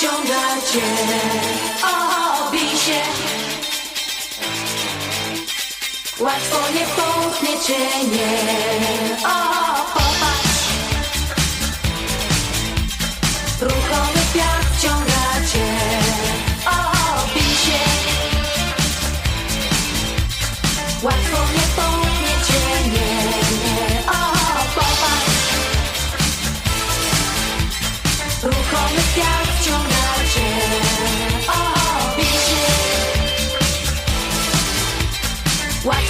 pociąga cię Obi się. Łatwo nie połknie cię, nie Watch